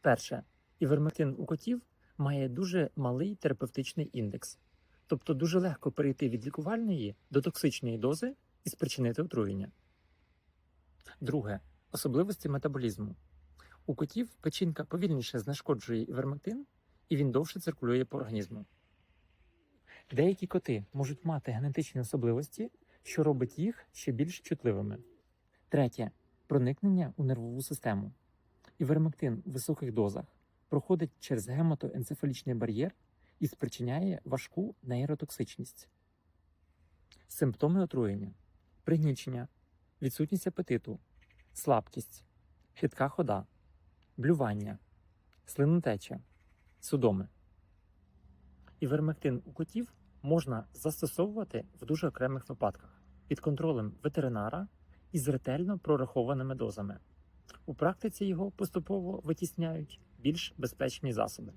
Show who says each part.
Speaker 1: Перше, івермектин у котів має дуже малий терапевтичний індекс, тобто дуже легко перейти від лікувальної до токсичної дози і спричинити отруєння. Друге особливості метаболізму. У котів печінка повільніше знешкоджує івермектин, і він довше циркулює по організму. Деякі коти можуть мати генетичні особливості, що робить їх ще більш чутливими. Третє проникнення у нервову систему. Івермектин у високих дозах проходить через гематоенцефалічний бар'єр і спричиняє важку нейротоксичність. Симптоми отруєння: пригнічення, відсутність апетиту, слабкість, хитка хода, блювання, слинотеча, судоми. Івермектин у котів можна застосовувати в дуже окремих випадках під контролем ветеринара і з ретельно прорахованими дозами. У практиці його поступово витісняють більш безпечні засоби.